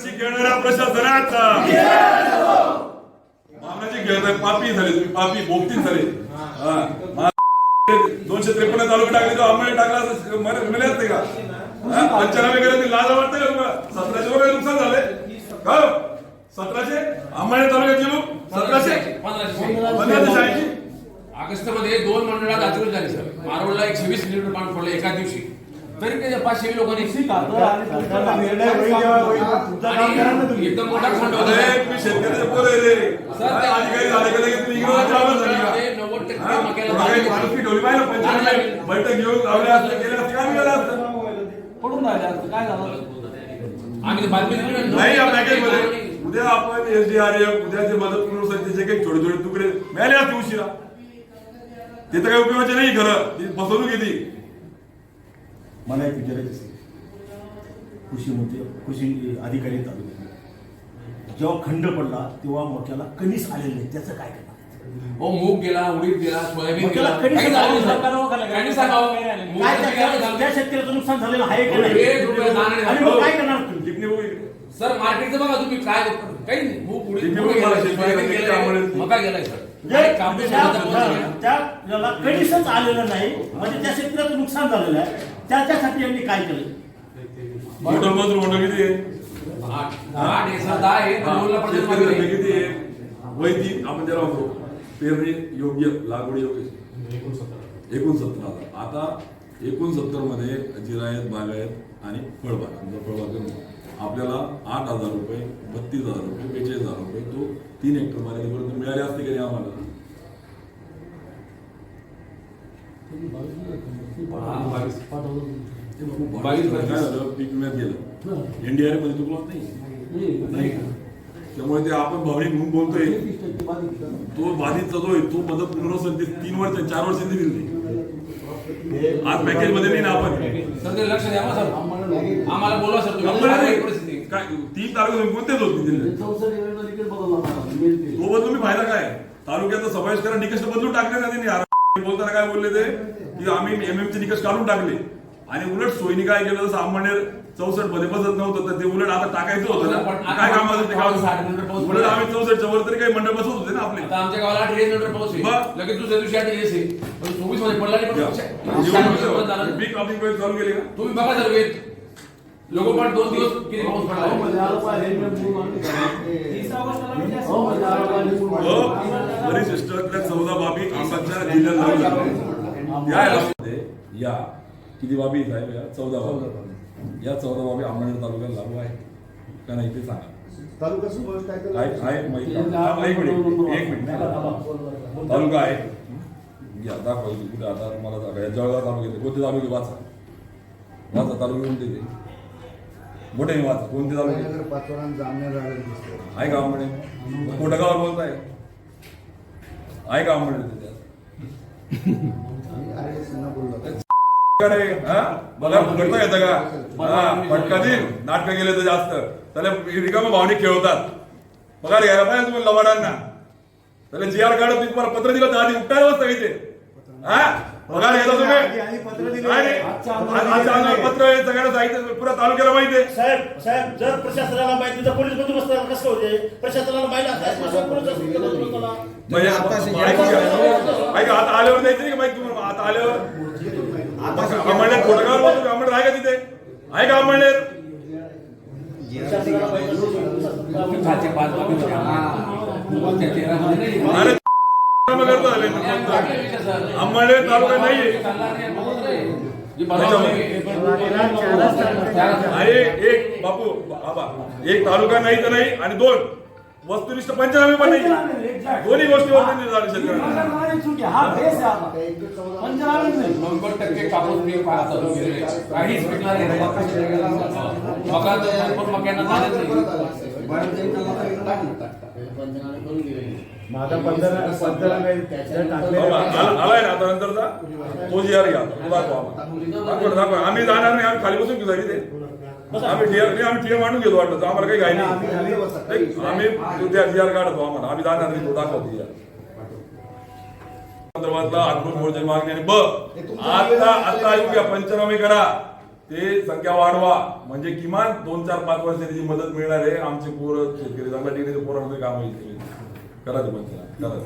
मानाची घेणाऱ्या प्रशासनाचा. मानाची घेणार पापी झाले तुम्ही पापी बोगती झाले. दोनशे त्रेपन्न तालुका टाकले तो आम्हाला टाकला मिळत नाही का? पंचनामे केले ते लाज वाटते का सतराशे वगैरे नुकसान झाले का हो? सतराशे? आंबाळे तालुक्याचे लोक सतराशे? पंधराशे ऑगस्टमध्ये दोन मंडळात अतिवृष्टी झाली सर. मारोडला एकशे वीस लिटर पाणी पडलं एका दिवशी. तरी ते पाचशे लोकांनी एकदम मोठा खंड होता अरे तुम्ही शेतकऱ्याचे पोर आहे रे. सर, ते- अधिकारी झाले का लगेच तुम्ही झाली नव्वद टक्के हा? बैठक घेऊन लावल्या काय मिळालं असतं? पडून राहिले काय झालं आम्ही बातमी नाही या उद्या आपण एसडीआरएफ उद्याचे मदत पुनर्वसतीचे काही छोटे छोटे तुकडे मिळाले असते उशिरा ते तर काही उपयोगाचे नाही खरं. ती फसवणूक येते मला एक विचारायचं असेल कृषी मंत्री कृषी अधिकारी तालुक्यात जेव्हा खंड पडला तेव्हा मक्याला कणीस आलेलं नाही. त्याचं काय करणार? हो मूग गेला उडीद गेला सोयाबीन गेला. त्याला गेला, त्या- शेतकऱ्याचं नुकसान झालेलं आहे का नाही. आणि मग काय करणार तुम्ही. सर मार्केटचं बघा तुम्ही काय काही नाही. मूग उडीद मूग सोयाबीन त्यामुळे- मका गेलाय सर. म्हणजे कापूस त्या- होता, पोहोचला त्या- नाही. त्या याला कणीसच आलेलं नाही. म्हणजे त्या शेतकऱ्याचं नुकसान झालेलं आहे. त्याच्यासाठी यांनी काय केलं? मोठं किती हा. किती आहे? तीन आपण त्याला म्हणतो पेरणी योग्य लागवड योग्य. एकोणसत्तर हजार. आता एकोणसत्तरमध्ये जिरायत बागायत आणि फळबाग. समजा फळबाग आपल्याला आठ हजार रुपये बत्तीस हजार रुपये बेचाळीस हजार रुपये तो तीन हेक्टर मर्यादेपर्यंत मिळाले असते की नाही आम्हाला हा, बावीस. काय झालं पीक विम्यात गेलं एनडीआरएफमध्ये चुकलो नाही नाही का? त्यामुळे ते आपण भावनिक म्हणून बोलतोय तो बाधितचा जो आहे तो मदत पुनर्वसन ते तीन वर्ष चार वर्षांनी दिली आज पॅकेजमध्ये नाही ना आपण सर ते लक्ष द्या सर आम्हाला बोला सर तुम्ही काय तीन तालुके कोणतेच होत दिले तो बदलून फायदा काय तालुक्याचा समावेश करा निकष बदलून टाकले ना त्यांनी बोलताना काय बोलले ते? की आम्ही एमएम चे निकष काढून टाकले. आणि उलट सोयीने काय केलं? जसं चौसष्टमध्ये बसत नव्हतं तर ते उलट आता टाकायचं होतं ना? काय काम ते उलट पडला. आम्ही चौसष्टच्या वर तरी काही मंडळ बसत होते ना आपले. आमच्या गावाला आठ किलोमीटर पाऊस बरं. आहे लगेच दुसऱ्या दिवशी आठ आहे. चोवीसमध्ये पडला नाही. पीक वेळ चालू केली का? तुम्ही बघा लोक पण दोन दिवस किती पाऊस पडला? किती असतं? हो परिशिष्टातल्या चौदा बाबी या किती बाबी साहेब? या चौदा बाबी. या चौदा बाबी अंबरनाथ तालुक्यात लागू आहे का नाही ते सांगा. तालुका? आहे आहे माहिती आहे. थांबा, एक मिनिट. एक मिनिट तालुका आहे. या दाखवा कुठे आता मला दाखवा या जळगाव तालुक्यात कोणते तालुके वाचा. वाचा तालुके कोणते ते मोठे वाचा. कोणते तालुके. आहे का आंबणे कोटगावर बोलताय? आहे का आंबणे त्याच्यात आणि येतं का फटका देईल नाटकं गेले तर जास्त त्याला रिकामा भावनिक खेळवतात पगार घ्यायला पाहिजे तुम्ही लवाडांना त्याला जी आर काढत तुम्ही तुम्हाला पत्र दिलं तर आधी उठायला वाजता इथे पगार घ्यायचा तुम्ही? पत्र सगळ्यांना साहित्य पुरा तालुक्याला माहिती आहे. साहेब साहेब जर प्रशासनाला माहिती तर पोलीस बंदोबस्त कसं होते? प्रशासनाला माहिती म्हणजे ऐका आता आल्यावर द्यायचं नाही का माहिती तुम्हाला? आता आल्यावर अंबळनेर खोटगावर बोलतो अंबळनेर आहे का तिथे? आहे का पाच अंबळनेर तालुका नाही, एक बापू बाबा एक तालुका नाही तर नाही आणि दोन वस्तुनिष्ठ पंचनामे पण नाही दोन्ही गोष्टीवर हा नव्वद टक्के कापूस. काहीच नाही. मका मक्यांना नाही. माझा पंधरा पंधरा नाही त्याच्या बाबा, आला- आलाय ना आता नंतरचा? तो जी आर घ्या तो दाखवा. दाखवा आम्ही जाणार नाही आम्ही खाली बसून घेऊ जाईल ते. आम्ही टीआर नाही आम्ही टीआर मांडून घेतो वाटलं आम्हाला काही घाई नाही. आम्ही त्या जी आर काढतो आम्हाला. आम्ही जाणार नाही तो दाखवतो जी आर संदर्भातला आत्मोर्जा मागणी आणि ब आता आता येऊ घ्या पंचनामे करा. ते संख्या वाढवा. म्हणजे किमान दोन चार पाच वर्षांची त्याची मदत मिळणार आहे. आमचे पोरं शेतकरी चांगल्या डिग्रीचे पोरांमध्ये काम होईल. करा ते करा